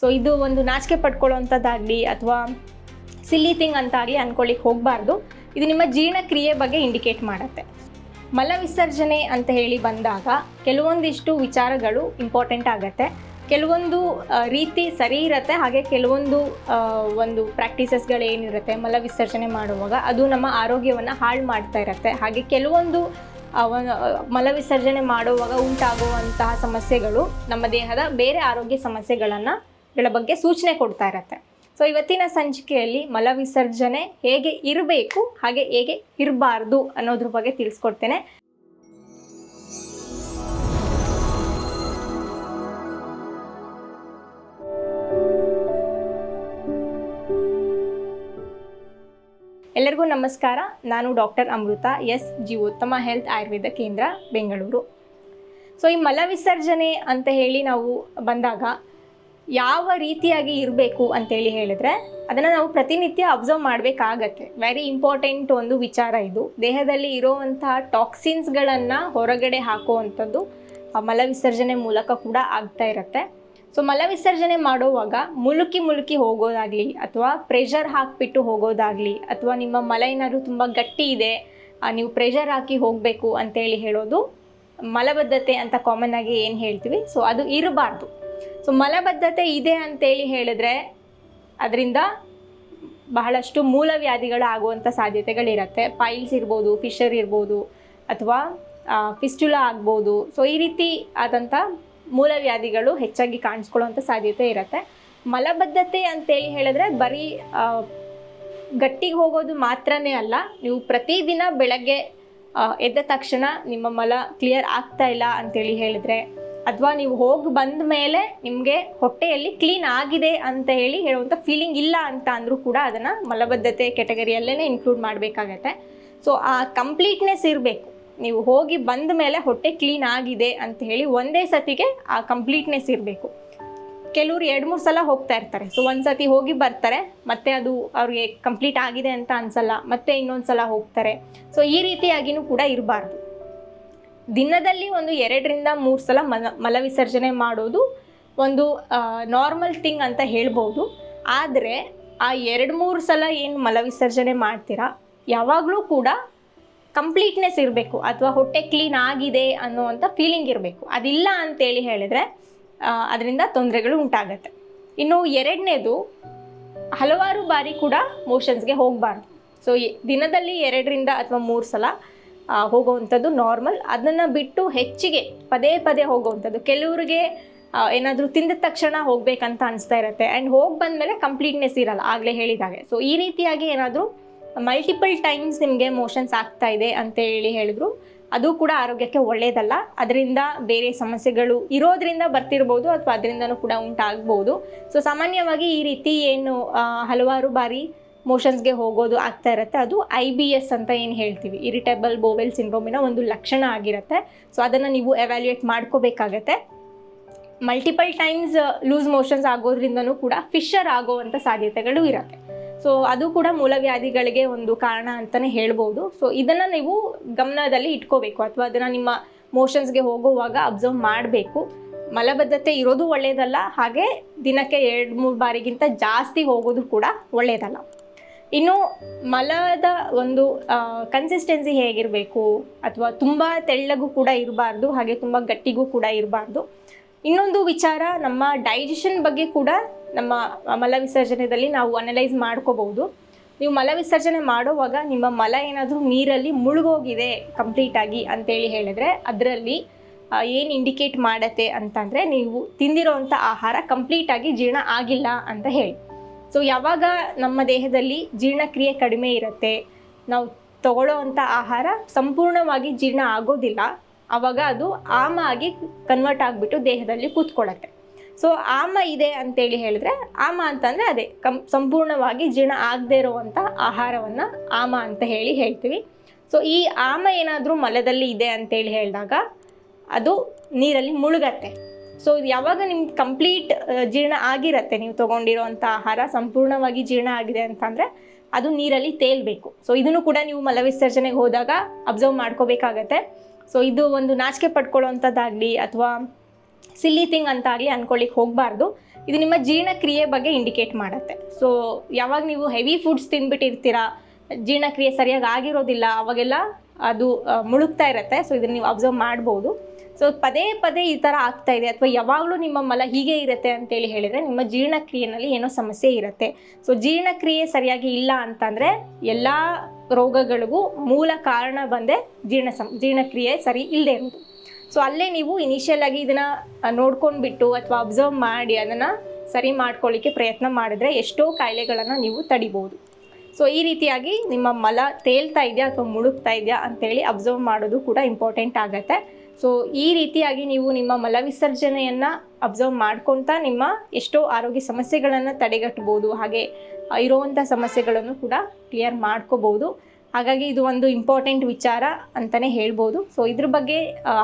So ಇದು ಒಂದು ನಾಚಿಕೆ ಪಡ್ಕೊಳ್ಳೋವಂಥದ್ದಾಗಲಿ ಅಥವಾ ಸಿಲ್ಲಿ ಥಿಂಗ್ ಅಂತ ಆಗಲಿ ಅಂದ್ಕೊಳ್ಳಿಕ್ಕೆ ಹೋಗಬಾರ್ದು. ಇದು ನಿಮ್ಮ ಜೀರ್ಣಕ್ರಿಯೆ ಬಗ್ಗೆ ಇಂಡಿಕೇಟ್ ಮಾಡುತ್ತೆ. ಮಲ ವಿಸರ್ಜನೆ ಅಂತ ಹೇಳಿ ಬಂದಾಗ ಕೆಲವೊಂದಿಷ್ಟು ವಿಚಾರಗಳು ಇಂಪಾರ್ಟೆಂಟ್ ಆಗುತ್ತೆ. ಕೆಲವೊಂದು ರೀತಿ ಸರಿ ಇರುತ್ತೆ. ಹಾಗೆ ಕೆಲವೊಂದು ಒಂದು ಪ್ರಾಕ್ಟೀಸಸ್ಗಳು ಏನಿರುತ್ತೆ ಮಲ ವಿಸರ್ಜನೆ ಮಾಡುವಾಗ ಅದು ನಮ್ಮ ಆರೋಗ್ಯವನ್ನು ಹಾಳು ಮಾಡ್ತಾ ಇರುತ್ತೆ. ಹಾಗೆ ಕೆಲವೊಂದು ಮಲವಿಸರ್ಜನೆ ಮಲ ವಿಸರ್ಜನೆ ಮಾಡುವಾಗ ಉಂಟಾಗುವಂತಹ ಸಮಸ್ಯೆಗಳು ನಮ್ಮ ದೇಹದ ಬೇರೆ ಆರೋಗ್ಯ ಸಮಸ್ಯೆಗಳನ್ನು ಗಳ ಬಗ್ಗೆ ಸೂಚನೆ ಕೊಡ್ತಾ ಇರತ್ತೆ. ಸೊ ಇವತ್ತಿನ ಸಂಚಿಕೆಯಲ್ಲಿ ಮಲ ವಿಸರ್ಜನೆ ಹೇಗೆ ಇರಬೇಕು, ಹಾಗೆ ಹೇಗೆ ಇರಬಾರ್ದು ಅನ್ನೋದ್ರ ಬಗ್ಗೆ ತಿಳಿಸ್ಕೊಡ್ತೇನೆ. ಎಲ್ಲರಿಗೂ ನಮಸ್ಕಾರ. ನಾನು doctor Amrita, S G Uttama health Ayurveda Kendra, Bengaluru. So ಈ ಮಲವಿಸರ್ಜನೆ ಅಂತ ಹೇಳಿ ನಾವು ಬಂದಾಗ ಯಾವ ರೀತಿಯಾಗಿ ಇರಬೇಕು ಅಂತೇಳಿ ಹೇಳಿದ್ರೆ, ಅದನ್ನು ನಾವು ಪ್ರತಿನಿತ್ಯ ಅಬ್ಸರ್ವ್ ಮಾಡಬೇಕಾಗತ್ತೆ. ವೆರಿ ಇಂಪಾರ್ಟೆಂಟ್ ಒಂದು ವಿಚಾರ ಇದು. ದೇಹದಲ್ಲಿ ಇರೋವಂಥ ಟಾಕ್ಸಿನ್ಸ್ಗಳನ್ನು ಹೊರಗಡೆ ಹಾಕುವಂಥದ್ದು ಮಲವಿಸರ್ಜನೆ ಮಲ ವಿಸರ್ಜನೆ ಮೂಲಕ ಕೂಡ ಆಗ್ತಾ ಇರುತ್ತೆ. ಸೊ ಮಲವಿಸರ್ಜನೆ ಮಾಡುವಾಗ ಮುಲುಕಿ ಮುಲುಕಿ ಹೋಗೋದಾಗಲಿ, ಅಥವಾ ಪ್ರೆಷರ್ ಹಾಕಿಬಿಟ್ಟು ಹೋಗೋದಾಗಲಿ, ಅಥವಾ ನಿಮ್ಮ ಮಲ ಏನಾದರೂ ತುಂಬ ಗಟ್ಟಿ ಇದೆ ನೀವು ಪ್ರೆಷರ್ ಹಾಕಿ ಹೋಗಬೇಕು ಅಂತೇಳಿ ಹೇಳೋದು ಮಲಬದ್ಧತೆ ಅಂತ ಕಾಮನ್ ಆಗಿ ಏನು ಹೇಳ್ತೀವಿ? ಸೊ ಅದು ಇರಬಾರ್ದು. ಸೊ ಮಲಬದ್ಧತೆ ಇದೆ ಅಂತೇಳಿ ಹೇಳಿದ್ರೆ ಅದರಿಂದ ಬಹಳಷ್ಟು ಮೂಲವ್ಯಾಧಿಗಳು ಆಗುವಂಥ ಸಾಧ್ಯತೆಗಳಿರುತ್ತೆ. ಪೈಲ್ಸ್ ಇರ್ಬೋದು ಫಿಶರ್ ಇರ್ಬೋದು, ಅಥವಾ ಫಿಸ್ಟುಲಾ ಆಗ್ಬೋದು. ಸೊ ಈ ರೀತಿ ಆದಂಥ ಮೂಲವ್ಯಾಧಿಗಳು ಹೆಚ್ಚಾಗಿ ಕಾಣಿಸ್ಕೊಳ್ಳುವಂಥ ಸಾಧ್ಯತೆ ಇರುತ್ತೆ. ಮಲಬದ್ಧತೆ ಅಂತೇಳಿ ಹೇಳಿದ್ರೆ ಬರೀ ಗಟ್ಟಿಗೆ ಹೋಗೋದು ಮಾತ್ರನೇ ಅಲ್ಲ, ನೀವು ಪ್ರತಿದಿನ ಬೆಳಗ್ಗೆ ಎದ್ದ ತಕ್ಷಣ ನಿಮ್ಮ ಮಲ ಕ್ಲಿಯರ್ ಆಗ್ತಾ ಇಲ್ಲ ಅಂತೇಳಿ ಹೇಳಿದ್ರೆ ಅಥವಾ ನೀವು ಹೋಗಿ ಬಂದ ಮೇಲೆ ನಿಮಗೆ ಹೊಟ್ಟೆಯಲ್ಲಿ ಕ್ಲೀನ್ ಆಗಿದೆ ಅಂತ ಹೇಳಿ ಹೇಳುವಂಥ ಫೀಲಿಂಗ್ ಇಲ್ಲ ಅಂತ ಅಂದರೂ ಕೂಡ ಅದನ್ನು ಮಲಬದ್ಧತೆ ಕೆಟಗರಿಯಲ್ಲೇ ಇನ್ಕ್ಲೂಡ್ ಮಾಡಬೇಕಾಗತ್ತೆ. ಸೊ ಆ ಕಂಪ್ಲೀಟ್ನೆಸ್ ಇರಬೇಕು. ನೀವು ಹೋಗಿ ಬಂದ ಮೇಲೆ ಹೊಟ್ಟೆ ಕ್ಲೀನ್ ಆಗಿದೆ ಅಂತ ಹೇಳಿ ಒಂದೇ ಸತಿಗೆ ಆ ಕಂಪ್ಲೀಟ್ನೆಸ್ ಇರಬೇಕು. ಕೆಲವರು ಎರಡು, ಮೂರು ಸಲ ಹೋಗ್ತಾ ಇರ್ತಾರೆ. ಸೊ ಒಂದು ಸತಿ ಹೋಗಿ ಬರ್ತಾರೆ, ಮತ್ತೆ ಅದು ಅವ್ರಿಗೆ ಕಂಪ್ಲೀಟ್ ಆಗಿದೆ ಅಂತ ಅನ್ಸಲ್ಲ, ಮತ್ತೆ ಇನ್ನೊಂದು ಸಲ ಹೋಗ್ತಾರೆ. ಸೊ ಈ ರೀತಿಯಾಗಿನೂ ಕೂಡ ಇರಬಾರ್ದು. ದಿನದಲ್ಲಿ ಒಂದು ಎರಡರಿಂದ ಮೂರು ಸಲ ಮಲ ಮಲವಿಸರ್ಜನೆ ಮಾಡೋದು ಒಂದು ನಾರ್ಮಲ್ ಥಿಂಗ್ ಅಂತ ಹೇಳ್ಬೋದು. ಆದರೆ ಆ ಎರಡು ಮೂರು ಸಲ ಏನು ಮಲವಿಸರ್ಜನೆ ಮಾಡ್ತೀರಾ, ಯಾವಾಗಲೂ ಕೂಡ ಕಂಪ್ಲೀಟ್ನೆಸ್ ಇರಬೇಕು ಅಥವಾ ಹೊಟ್ಟೆ ಕ್ಲೀನ್ ಆಗಿದೆ ಅನ್ನೋವಂಥ ಫೀಲಿಂಗ್ ಇರಬೇಕು. ಅದಿಲ್ಲ ಅಂತೇಳಿ ಹೇಳಿದರೆ ಅದರಿಂದ ತೊಂದರೆಗಳು ಉಂಟಾಗತ್ತೆ. ಇನ್ನು ಎರಡನೇದು, ಹಲವಾರು ಬಾರಿ ಕೂಡ ಮೋಷನ್ಸ್ಗೆ ಹೋಗಬಾರ್ದು. ಸೊ ದಿನದಲ್ಲಿ ಎರಡರಿಂದ ಅಥವಾ ಮೂರು ಸಲ ಹೋಗುವಂಥದ್ದು ನಾರ್ಮಲ್ ಅದನ್ನು ಬಿಟ್ಟು ಹೆಚ್ಚಿಗೆ ಪದೇ ಪದೇ ಹೋಗುವಂಥದ್ದು. ಕೆಲವರಿಗೆ ಏನಾದರೂ ತಿಂದ ತಕ್ಷಣ ಹೋಗಬೇಕಂತ ಅನಿಸ್ತಾ ಇರುತ್ತೆ. ಆ್ಯಂಡ್ ಹೋಗಿ ಬಂದಮೇಲೆ ಕಂಪ್ಲೀಟ್ನೆಸ್ ಇರಲ್ಲ, ಆಗಲೇ ಹೇಳಿದಾಗೆ. ಸೊ ಈ ರೀತಿಯಾಗಿ ಏನಾದರೂ ಮಲ್ಟಿಪಲ್ ಟೈಮ್ಸ್ ನಿಮಗೆ ಮೋಷನ್ಸ್ ಆಗ್ತಾ ಇದೆ ಅಂತ ಹೇಳಿ ಹೇಳಿದ್ರು. ಅದು ಕೂಡ ಆರೋಗ್ಯಕ್ಕೆ ಒಳ್ಳೆಯದಲ್ಲ ಅದರಿಂದ ಬೇರೆ ಸಮಸ್ಯೆಗಳು ಇರೋದ್ರಿಂದ ಬರ್ತಿರ್ಬೋದು ಅಥವಾ ಅದರಿಂದನೂ ಕೂಡ ಉಂಟಾಗ್ಬೋದು. ಸೊ ಸಾಮಾನ್ಯವಾಗಿ ಈ ರೀತಿ ಏನು ಹಲವಾರು ಬಾರಿ ಮೋಷನ್ಸ್ಗೆ ಹೋಗೋದು ಆಗ್ತಾ ಇರುತ್ತೆ. ಅದು ಐ ಬಿ ಎಸ್ ಅಂತ ಏನು ಹೇಳ್ತೀವಿ? ಇರಿಟೇಬಲ್ ಬೋವೆಲ್ ಸಿಂಡ್ರೋಮಿನ ಒಂದು ಲಕ್ಷಣ ಆಗಿರುತ್ತೆ. ಸೊ ಅದನ್ನು ನೀವು ಎವ್ಯಾಲ್ಯೂಯೇಟ್ ಮಾಡ್ಕೋಬೇಕಾಗತ್ತೆ. ಮಲ್ಟಿಪಲ್ ಟೈಮ್ಸ್ ಲೂಸ್ ಮೋಷನ್ಸ್ ಆಗೋದ್ರಿಂದನೂ ಕೂಡ ಫಿಶರ್ ಆಗೋವಂಥ ಸಾಧ್ಯತೆಗಳು ಇರುತ್ತೆ. ಸೊ ಅದು ಕೂಡ ಮೂಲವ್ಯಾಧಿಗಳಿಗೆ ಒಂದು ಕಾರಣ ಅಂತಲೇ ಹೇಳ್ಬೋದು. ಸೊ ಇದನ್ನು ನೀವು ಗಮನದಲ್ಲಿ ಇಟ್ಕೋಬೇಕು. ಅಥವಾ ಅದನ್ನು ನಿಮ್ಮ ಮೋಷನ್ಸ್ಗೆ ಹೋಗುವಾಗ ಅಬ್ಸರ್ವ್ ಮಾಡಬೇಕು. ಮಲಬದ್ಧತೆ ಇರೋದು ಒಳ್ಳೆಯದಲ್ಲ ಹಾಗೆ ದಿನಕ್ಕೆ ಎರಡು ಮೂರು ಬಾರಿಗಿಂತ ಜಾಸ್ತಿ ಹೋಗೋದು ಕೂಡ ಒಳ್ಳೆಯದಲ್ಲ ಇನ್ನು ಮಲದ ಒಂದು ಕನ್ಸಿಸ್ಟೆನ್ಸಿ ಹೇಗಿರಬೇಕು ಅಥವಾ ತುಂಬ ತೆಳ್ಳಗೂ ಕೂಡ ಇರಬಾರ್ದು, ಹಾಗೆ ತುಂಬ ಗಟ್ಟಿಗೂ ಕೂಡ ಇರಬಾರ್ದು. ಇನ್ನೊಂದು ವಿಚಾರ, ನಮ್ಮ ಡೈಜೆಷನ್ ಬಗ್ಗೆ ಕೂಡ ನಮ್ಮ ಮಲ ವಿಸರ್ಜನೆಯಲ್ಲಿ ನಾವು ಅನಲೈಸ್ ಮಾಡ್ಕೋಬಹುದು. ನೀವು ಮಲ ವಿಸರ್ಜನೆ ಮಾಡುವಾಗ ನಿಮ್ಮ ಮಲ ಏನಾದರೂ ನೀರಲ್ಲಿ ಮುಳುಗೋಗಿದೆ ಕಂಪ್ಲೀಟಾಗಿ ಅಂತೇಳಿ ಹೇಳಿದ್ರೆ, ಅದರಲ್ಲಿ ಏನು ಇಂಡಿಕೇಟ್ ಮಾಡತ್ತೆ ಅಂತಂದರೆ ನೀವು ತಿಂದಿರೋವಂಥ ಆಹಾರ ಕಂಪ್ಲೀಟಾಗಿ ಜೀರ್ಣ ಆಗಿಲ್ಲ ಅಂತ ಹೇಳಿ. ಸೊ ಯಾವಾಗ ನಮ್ಮ ದೇಹದಲ್ಲಿ ಜೀರ್ಣಕ್ರಿಯೆ ಕಡಿಮೆ ಇರುತ್ತೆ, ನಾವು ತಗೊಳ್ಳೋ ಅಂಥ ಆಹಾರ ಸಂಪೂರ್ಣವಾಗಿ ಜೀರ್ಣ ಆಗೋದಿಲ್ಲ ಆವಾಗ ಅದು ಆಮ ಆಗಿ ಕನ್ವರ್ಟ್ ಆಗಿಬಿಟ್ಟು ದೇಹದಲ್ಲಿ ಕೂತ್ಕೊಳ್ಳುತ್ತೆ. ಸೊ ಆಮ ಇದೆ ಅಂತೇಳಿ ಹೇಳಿದ್ರೆ, ಆಮ ಅಂತಂದರೆ ಅದೇ, ಕಂ, ಸಂಪೂರ್ಣವಾಗಿ ಜೀರ್ಣ ಆಗದೇ ಇರುವಂಥ ಆಹಾರವನ್ನು ಆಮ ಅಂತ ಹೇಳಿ ಹೇಳ್ತೀವಿ. ಸೊ ಈ ಆಮ ಏನಾದರೂ ಮಲದಲ್ಲಿ ಇದೆ ಅಂತೇಳಿ ಹೇಳಿದಾಗ, ಅದು ನೀರಲ್ಲಿ ಮುಳುಗತ್ತೆ. ಸೊ ಇದು ಯಾವಾಗ ನಿಮ್ಗೆ ಕಂಪ್ಲೀಟ್ ಜೀರ್ಣ ಆಗಿರತ್ತೆ? ನೀವು ತೊಗೊಂಡಿರೋವಂಥ ಆಹಾರ ಸಂಪೂರ್ಣವಾಗಿ ಜೀರ್ಣ ಆಗಿದೆ ಅಂತಂದರೆ ಅದು ನೀರಲ್ಲಿ ತೇಲ್ಬೇಕು. ಸೊ ಇದನ್ನು ಕೂಡ ನೀವು ಮಲವಿಸರ್ಜನೆಗೆ ಹೋದಾಗ ಅಬ್ಸರ್ವ್ ಮಾಡ್ಕೋಬೇಕಾಗತ್ತೆ. ಸೊ ಇದು ಒಂದು ನಾಚಿಕೆ ಪಡ್ಕೊಳ್ಳೋವಂಥದ್ದಾಗಲಿ ಅಥವಾ ಸಿಲ್ಲಿ ಥಿಂಗ್ ಅಂತ ಆಗಲಿ ಅಂದ್ಕೊಳ್ಳಿಕ್ಕೆ ಹೋಗಬಾರ್ದು. ಇದು ನಿಮ್ಮ ಜೀರ್ಣಕ್ರಿಯೆ ಬಗ್ಗೆ ಇಂಡಿಕೇಟ್ ಮಾಡುತ್ತೆ. ಸೊ ಯಾವಾಗ ನೀವು ಹೆವಿ ಫುಡ್ಸ್ ತಿಂದ್ಬಿಟ್ಟಿರ್ತೀರಾ ಜೀರ್ಣಕ್ರಿಯೆ ಸರಿಯಾಗಿ ಆಗಿರೋದಿಲ್ಲ, ಅವಾಗೆಲ್ಲ ಅದು ಮುಳುಗ್ತಾ ಇರುತ್ತೆ. ಸೊ ಇದನ್ನು ನೀವು ಅಬ್ಸರ್ವ್ ಮಾಡ್ಬೋದು. ಸೊ ಪದೇ ಪದೇ ಈ ಥರ ಆಗ್ತಾ ಇದೆ. ಅಥವಾ ಯಾವಾಗಲೂ ನಿಮ್ಮ ಮಲ ಹೀಗೆ ಇರುತ್ತೆ ಅಂತೇಳಿ ಹೇಳಿದರೆ ನಿಮ್ಮ ಜೀರ್ಣಕ್ರಿಯೆನಲ್ಲಿ ಏನೋ ಸಮಸ್ಯೆ ಇರುತ್ತೆ. ಸೊ ಜೀರ್ಣಕ್ರಿಯೆ ಸರಿಯಾಗಿ ಇಲ್ಲ ಅಂತಂದರೆ ಎಲ್ಲ ರೋಗಗಳಿಗೂ ಮೂಲ ಕಾರಣ ಬಂದೇ ಜೀರ್ಣ ಸಂ, ಜೀರ್ಣಕ್ರಿಯೆ ಸರಿ ಇಲ್ಲದೆ ಇರೋದು. ಸೊ ಅಲ್ಲೇ ನೀವು ಇನಿಷಿಯಲ್ ಆಗಿ ಇದನ್ನು ನೋಡ್ಕೊಂಡ್ಬಿಟ್ಟು ಅಥವಾ ಅಬ್ಸರ್ವ್ ಮಾಡಿ ಅದನ್ನು ಸರಿ ಮಾಡ್ಕೊಳ್ಳಿಕ್ಕೆ ಪ್ರಯತ್ನ ಮಾಡಿದ್ರೆ ಎಷ್ಟೋ ಕಾಯಿಲೆಗಳನ್ನು ನೀವು ತಡಿಬೋದು. ಸೊ ಈ ರೀತಿಯಾಗಿ ನಿಮ್ಮ ಮಲ ತೇಲ್ತಾ ಇದೆಯಾ ಅಥವಾ ಮುಳುಗ್ತಾ ಇದೆಯಾ ಅಂತೇಳಿ ಅಬ್ಸರ್ವ್ ಮಾಡೋದು ಕೂಡ ಇಂಪಾರ್ಟೆಂಟ್ ಆಗುತ್ತೆ. ಸೊ ಈ ರೀತಿಯಾಗಿ ನೀವು ನಿಮ್ಮ ಮಲವಿಸರ್ಜನೆಯನ್ನು ಅಬ್ಸರ್ವ್ ಮಾಡ್ಕೊತಾ ನಿಮ್ಮ ಎಷ್ಟೋ ಆರೋಗ್ಯ ಸಮಸ್ಯೆಗಳನ್ನು ತಡೆಗಟ್ಬೋದು ಹಾಗೆ ಇರೋವಂಥ ಸಮಸ್ಯೆಗಳನ್ನು ಕೂಡ ಕ್ಲಿಯರ್ ಮಾಡ್ಕೋಬೋದು ಹಾಗಾಗಿ ಇದು ಒಂದು ಇಂಪಾರ್ಟೆಂಟ್ ವಿಚಾರ ಅಂತಲೇ ಹೇಳ್ಬೋದು. ಸೊ ಇದ್ರ ಬಗ್ಗೆ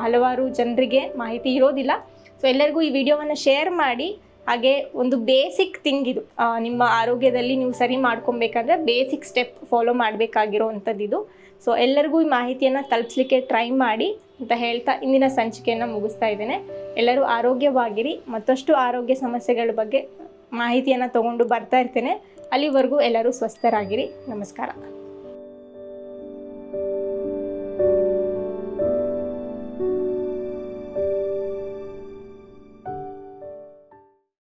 ಹಲವಾರು ಜನರಿಗೆ ಮಾಹಿತಿ ಇರೋದಿಲ್ಲ. ಸೊ ಎಲ್ಲರಿಗೂ ಈ ವಿಡಿಯೋವನ್ನು ಶೇರ್ ಮಾಡಿ. ಹಾಗೆ, ಒಂದು ಬೇಸಿಕ್ ಥಿಂಗ್ ಇದು. ನಿಮ್ಮ ಆರೋಗ್ಯದಲ್ಲಿ ನೀವು ಸರಿ ಮಾಡ್ಕೊಬೇಕಂದ್ರೆ ಬೇಸಿಕ್ ಸ್ಟೆಪ್ ಫಾಲೋ ಮಾಡಬೇಕಾಗಿರೋವಂಥದ್ದು ಇದು ಸೊ ಎಲ್ಲರಿಗೂ ಈ ಮಾಹಿತಿಯನ್ನು ತಲುಪಿಸ್ಲಿಕ್ಕೆ ಟ್ರೈ ಮಾಡಿ. ಅಂತ ಹೇಳ್ತಾ ಇಂದಿನ ಸಂಚಿಕೆಯನ್ನು ಮುಗಿಸ್ತಾ ಇದ್ದೇನೆ. ಎಲ್ಲರೂ ಆರೋಗ್ಯವಾಗಿರಿ. ಮತ್ತಷ್ಟು ಆರೋಗ್ಯ ಸಮಸ್ಯೆಗಳ ಬಗ್ಗೆ ಮಾಹಿತಿಯನ್ನು ತಗೊಂಡು ಬರ್ತಾ ಇರ್ತೇನೆ. ಅಲ್ಲಿವರೆಗೂ ಎಲ್ಲರೂ ಸ್ವಸ್ಥರಾಗಿರಿ. ನಮಸ್ಕಾರ.